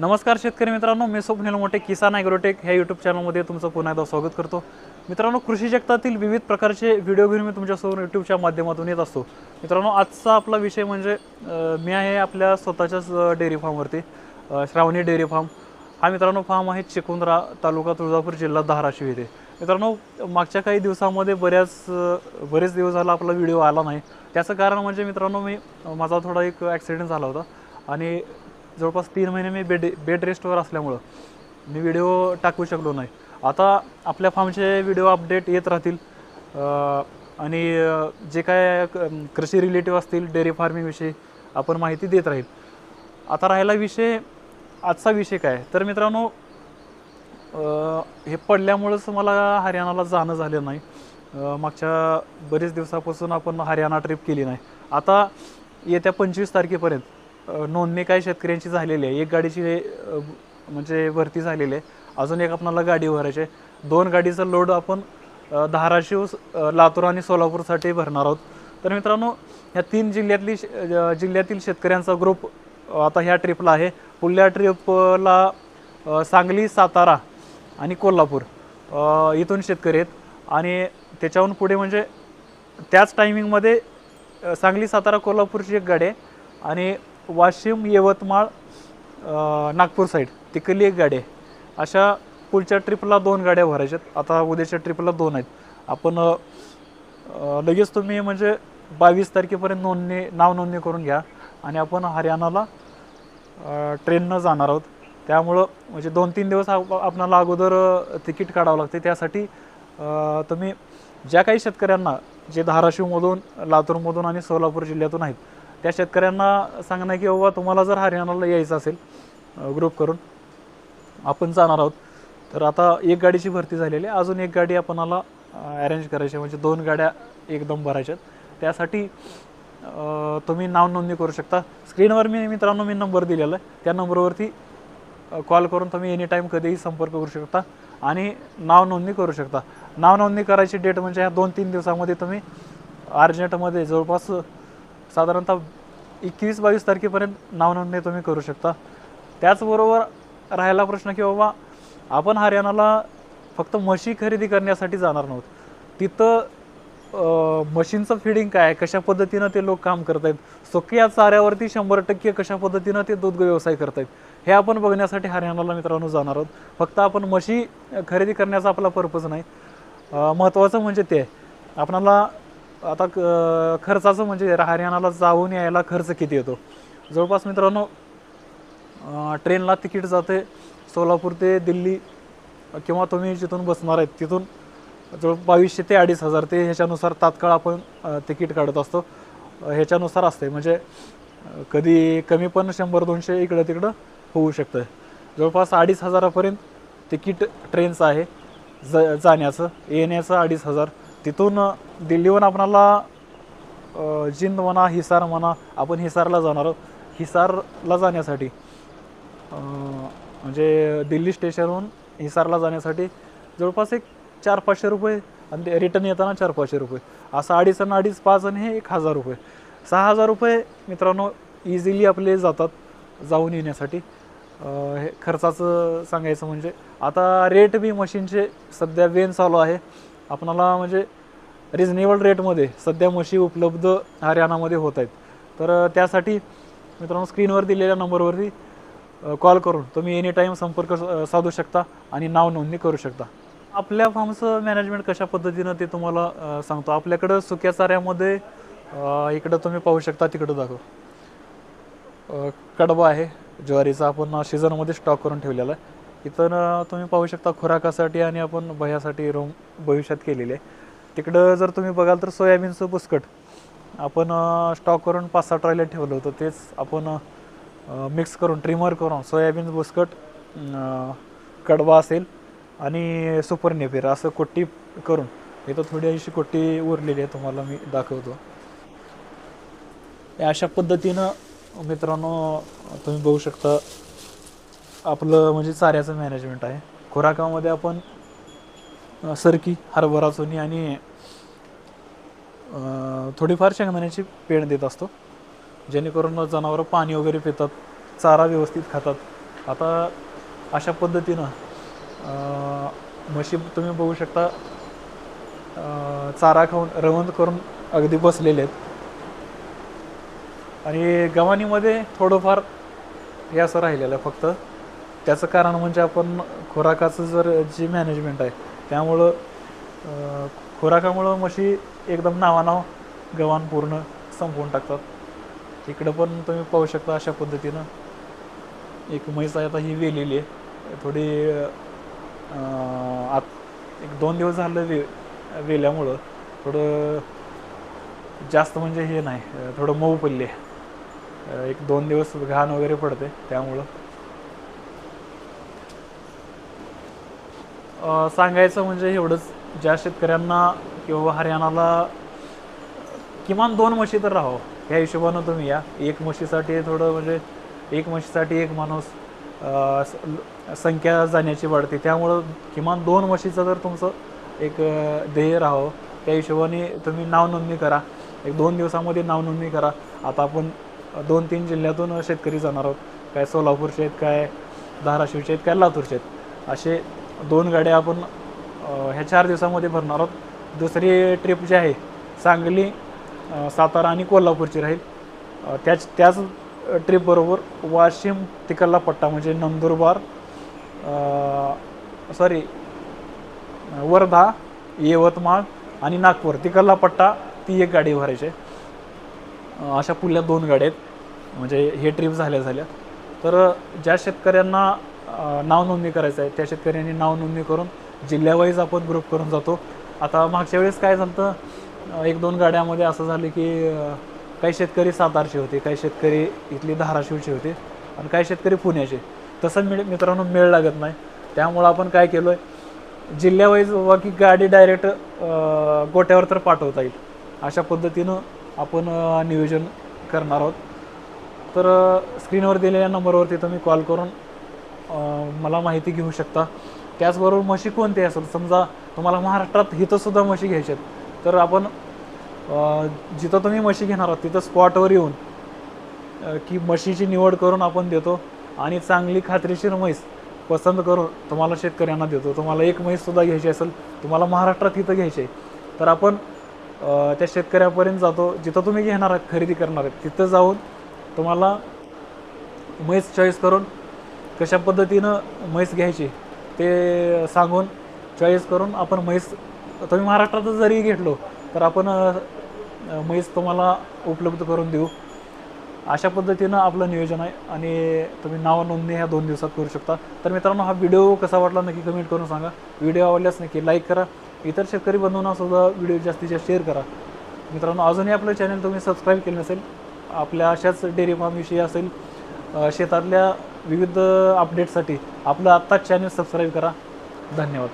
नमस्कार शेतकरी मित्रांनो मी स्वप्नील मोठे किसान ॲग्रोटेक. ह्या यूट्यूब चॅनलमध्ये तुमचं पुन्हा एकदा स्वागत करतो. मित्रांनो कृषी जगतातील विविध प्रकारचे व्हिडिओ घेऊन मी तुमच्यासमोर यूट्यूबच्या माध्यमातून येत असतो. मित्रांनो आजचा आपला विषय म्हणजे मी आहे आपल्या स्वतःच्याच डेअरी फार्मवरती श्रावणी डेअरी फार्म हा मित्रांनो फार्म आहे चिकुंद्रा तालुका तुळजापूर जिल्हा धाराशिव येथे. मित्रांनो मागच्या काही दिवसामध्ये बऱ्याच बरेच दिवस झाला आपला व्हिडिओ आला नाही. त्याचं कारण म्हणजे मित्रांनो मी माझा थोडा एक ॲक्सिडेंट झाला होता. आणि जवळपास तीन महिने मी बेड बेड रेस्टवर असल्यामुळं मी व्हिडिओ टाकू शकलो नाही. आता आपल्या फार्मचे व्हिडिओ अपडेट येत राहतील. आणि जे काय क- कृषी रिलेटिव्ह असतील डेअरी फार्मिंगविषयी आपण माहिती देत राहील. आता राहिला विषय आजचा विषय काय? तर मित्रांनो हे पडल्यामुळंच मला हरियाणाला जाणं झालं नाही. मागच्या बरेच दिवसापासून आपण हरियाणा ट्रिप केली नाही. आता येत्या पंचवीस तारखेपर्यंत नोंदणी काही शेतकऱ्यांची झालेली आहे. एक गाडीची म्हणजे भरती झालेली आहे. अजून एक आपणाला गाडी भरायची आहे. दोन गाडीचा लोड आपण धाराशिव लातूर आणि सोलापूरसाठी भरणार आहोत. तर मित्रांनो ह्या तीन जिल्ह्यातली जिल्ह्यातील शेतकऱ्यांचा ग्रुप आता ह्या ट्रिपला आहे. पुढल्या ट्रिपला सांगली सातारा आणि कोल्हापूर इथून शेतकरी आहेत. आणि त्याच्याहून पुढे म्हणजे त्याच टायमिंगमध्ये सांगली सातारा कोल्हापूरची एक गाडी आहे. आणि वाशिम यवतमाळ नागपूर साईड तिकडली एक गाडी आहे. अशा पुढच्या ट्रिपला दोन गाड्या भरायच्यात. आता उद्याच्या ट्रिपला दोन आहेत. आपण लगेच तुम्ही म्हणजे बावीस तारखेपर्यंत नोंदणी नाव नोंदणी करून घ्या. आणि आपण हरियाणाला ट्रेननं जाणार आहोत. त्यामुळं म्हणजे दोन तीन दिवस आप- आपणाला अगोदर तिकीट काढावं लागते त्यासाठी तुम्ही ज्या काही शेतकऱ्यांना जे धाराशिवमधून लातूरमधून आणि सोलापूर जिल्ह्यातून आहेत त्या शेतकऱ्यांना सांगणं की बाबा तुम्हाला जर हरियाणाला यायचं असेल ग्रुप करून आपण जाणार आहोत. तर आता एक गाडीची भरती झालेली आहे. अजून एक गाडी आपणाला अरेंज करायची आहे. म्हणजे दोन गाड्या एकदम भरायच्यात त्यासाठी तुम्ही नाव नोंदणी करू शकता. स्क्रीनवर मी मित्रांनो मी नंबर दिलेला आहे. त्या नंबरवरती कॉल करून तुम्ही एनी टाईम कधीही संपर्क करू शकता आणि नाव नोंदणी करू शकता. नाव नोंदणी करायची डेट म्हणजे ह्या दोन तीन दिवसामध्ये तुम्ही अर्जंटमध्ये जवळपास साधारणतः एकवीस बावीस तारखेपर्यंत नावनोंदणी तुम्ही करू शकता. त्याचबरोबर राहिला प्रश्न की बाबा आपण हरियाणाला फक्त म्हशी खरेदी करण्यासाठी जाणार नव्हत. तिथं मशीनचं फिडिंग काय? कशा पद्धतीनं ते लोक काम करत आहेत सुक्या चाऱ्यावरती शंभर टक्के कशा पद्धतीनं ते दूध व्यवसाय करत आहेत हे आपण बघण्यासाठी हरियाणाला मित्रांनो जाणार आहोत. फक्त आपण म्हशी खरेदी करण्याचा आपला पर्पज नाही. महत्त्वाचं म्हणजे ते. आहे. आपणाला आता क- खर्चाचं म्हणजे हरियाणाला जाऊन यायला खर्च किती येतो? जवळपास मित्रांनो ट्रेनला तिकीट जाते सोलापूर ते दिल्ली किंवा तुम्ही जिथून बसणार आहेत तिथून जवळ बावीसशे ते अडीच हजार. ते ह्याच्यानुसार तात्काळ आपण तिकीट काढत असतो. ह्याच्यानुसार असते. म्हणजे कधी कमी पण शंभर दोनशे इकडं तिकडं होऊ शकतं जवळपास अडीच हजारापर्यंत तिकीट ट्रेनचं आहे ज जाण्याचं येण्याचं अडीच हजार. तिथून दिल्लीहून आपणाला जिंद म्हणा हिसार म्हणा आपण हिसारला जाणार आहोत. हिसारला जाण्यासाठी म्हणजे दिल्ली स्टेशनहून हिसारला जाण्यासाठी जवळपास एक चार पाचशे रुपये आणि ते रिटर्न येताना चार पाचशे रुपये. असं अडीच आणि अडीच पाच आणि हे एक हजार रुपये. सहा हजार रुपये मित्रांनो इझिली आपले जातात जाऊन येण्यासाठी. हे खर्चाचं सांगायचं म्हणजे आता रेट बी मशीनचे सध्या वेन चालू आहे. आपणाला म्हणजे रिजनेबल रेटमध्ये सध्या म्हशी उपलब्ध हरियाणामध्ये होत आहेत. तर त्यासाठी मित्रांनो स्क्रीनवर दिलेल्या नंबरवरती कॉल करून तुम्ही एनी टाईम संपर्क साधू शकता आणि नाव नोंदणी करू शकता. आपल्या फार्मचं मॅनेजमेंट कशा पद्धतीनं ते तुम्हाला सांगतो. आपल्याकडं सुक्या चाऱ्यामध्ये इकडं तुम्ही पाहू शकता तिकडं दाखव. कडबा आहे ज्वारीचा आपण सीझनमध्ये स्टॉक करून ठेवलेला आहे. इथं तुम्ही पाहू शकता खुराकासाठी आणि आपण भयासाठी रूम भविष्यात केलेले आहे. तिकडं जर तुम्ही बघाल तर सोयाबीनचं बुसकट आपण स्टॉक करून पाच सहा ट्रॉयला ठेवलं होतं. तेच आपण मिक्स करून ट्रिमर करून सोयाबीन बुसकट कडवा असेल आणि सुपर नेपेर असं कोट्टी करून. इथं थोडी अशी कोट्टी उरलेली आहे तुम्हाला मी दाखवतो. या अशा पद्धतीनं मित्रांनो तुम्ही बघू शकता आपलं म्हणजे चाऱ्याचं मॅनेजमेंट आहे. खुराकामध्ये आपण सरकी हरभरा चोनी आणि थोडीफार शेंगदाण्याची पेंड देत असतो. जेणेकरून जनावरं पाणी वगैरे पितात चारा व्यवस्थित खातात. आता अशा पद्धतीनं म्हशी तुम्ही बघू शकता चारा खाऊन रवंद करून अगदी बसलेले आहेत. आणि गव्हाणीमध्ये थोडंफार हे असं राहिलेलं आहे फक्त. त्याचं कारण म्हणजे आपण खुराकाचं जर जी मॅनेजमेंट आहे त्यामुळं खुराकामुळं म्हशी एकदम नावानाव गव्हाण पूर्ण संपवून टाकतात. इकडं पण तुम्ही पाहू शकता अशा पद्धतीनं. एक म्हैस आहे आता ही वेलेली आहे. थोडी आत एक दोन दिवस झालं वे वेल्यामुळं थोडं जास्त म्हणजे हे नाही थोडं मऊ पडले एक दोन दिवस घाण वगैरे पडते त्यामुळं. सांगायचं म्हणजे एवढंच. ज्या शेतकऱ्यांना किंवा हरियाणाला किमान दोन म्हशी तर राहावं. ह्या हिशोबानं तुम्ही या. एक म्हशीसाठी थोडं म्हणजे एक म्हशीसाठी एक माणूस संख्या जाण्याची वाढते. त्यामुळं किमान दोन म्हशीचं जर तुमचं एक ध्येय राहावं. त्या हिशोबाने तुम्ही नाव नोंदणी करा. एक दोन दिवसामध्ये नाव नोंदणी करा. आता आपण दोन तीन जिल्ह्यातून शेतकरी जाणार आहोत. काय सोलापूरचे आहेत काय धाराशिवचे आहेत काय लातूरचे आहेत. असे दोन गाड्या आपण ह्या चार दिवसामध्ये भरणार आहोत. दुसरी ट्रिप जी आहे सांगली सातारा आणि कोल्हापूरची राहील. त्याच त्याच ट्रिपबरोबर वाशिम तिकडला पट्टा म्हणजे नंदुरबार सॉरी वर्धा यवतमाळ आणि नागपूर. तिकडला पट्टा ती एक गाडी भरायची आहे. अशा पुढल्या दोन गाड्या आहेत. म्हणजे हे ट्रिप झाल्या झाल्या. तर ज्या शेतकऱ्यांना नाव नोंदणी करायचं आहे. त्या शेतकऱ्यांनी नाव नोंदणी करून जिल्ह्यावाईज आपण ग्रुप करून जातो. आता मागच्या वेळेस काय झालं तर एक दोन गाड्यामध्ये असं झालं की काही शेतकरी सातारचे होते काही शेतकरी इथली धाराशिवचे होते आणि काही शेतकरी पुण्याचे. तसं मिळ मित्रांनो मेळ लागत नाही. त्यामुळं आपण काय केलं आहे जिल्ह्यावाईज वा की गाडी डायरेक्ट गोट्यावर तर पाठवता येईल. अशा पद्धतीनं आपण नियोजन करणार आहोत. तर स्क्रीनवर दिलेल्या नंबरवरती तुम्ही कॉल करून मला माहिती घेऊ शकता. त्याचबरोबर म्हशी कोणती असेल? समजा तुम्हाला महाराष्ट्रात हिथंसुद्धा म्हशी घ्यायच्या आहेत. तर आपण जिथं तुम्ही म्हशी घेणार आहात तिथं स्पॉटवर येऊन की म्हशीची निवड करून आपण देतो आणि चांगली खात्रीशीर म्हैस पसंत करून तुम्हाला शेतकऱ्यांना देतो. तुम्हाला एक म्हैससुद्धा घ्यायची असेल तुम्हाला महाराष्ट्रात इथं घ्यायची आहे. तर आपण त्या शेतकऱ्यापर्यंत जातो. जिथं तुम्ही घेणार आहात खरेदी करणार आहेत तिथं जाऊन तुम्हाला म्हैस चॉईस करून कशा पद्धतीनं म्हैस घ्यायची ते सांगून चॉईस करून आपण म्हैस तुम्ही महाराष्ट्रातच जरी घेतलो तर आपण म्हैस तुम्हाला उपलब्ध करून देऊ. अशा पद्धतीनं आपलं नियोजन आहे आणि तुम्ही नाव नोंदणी ह्या दोन दिवसात करू शकता. तर मित्रांनो हा व्हिडिओ कसा वाटला नक्की कमेंट करून सांगा. व्हिडिओ आवडल्यास नक्की लाईक करा. इतर शेतकरी बंधूंना सुद्धा व्हिडिओ जास्तीत जास्त शेअर करा. मित्रांनो अजूनही आपलं चॅनल तुम्ही सबस्क्राईब केलं नसेल आपल्या अशाच डेअरी फार्मविषयी असेल शेतातल्या विविध अपडेटसाठी आपलं आत्ताच चॅनल सबस्क्राईब करा. धन्यवाद.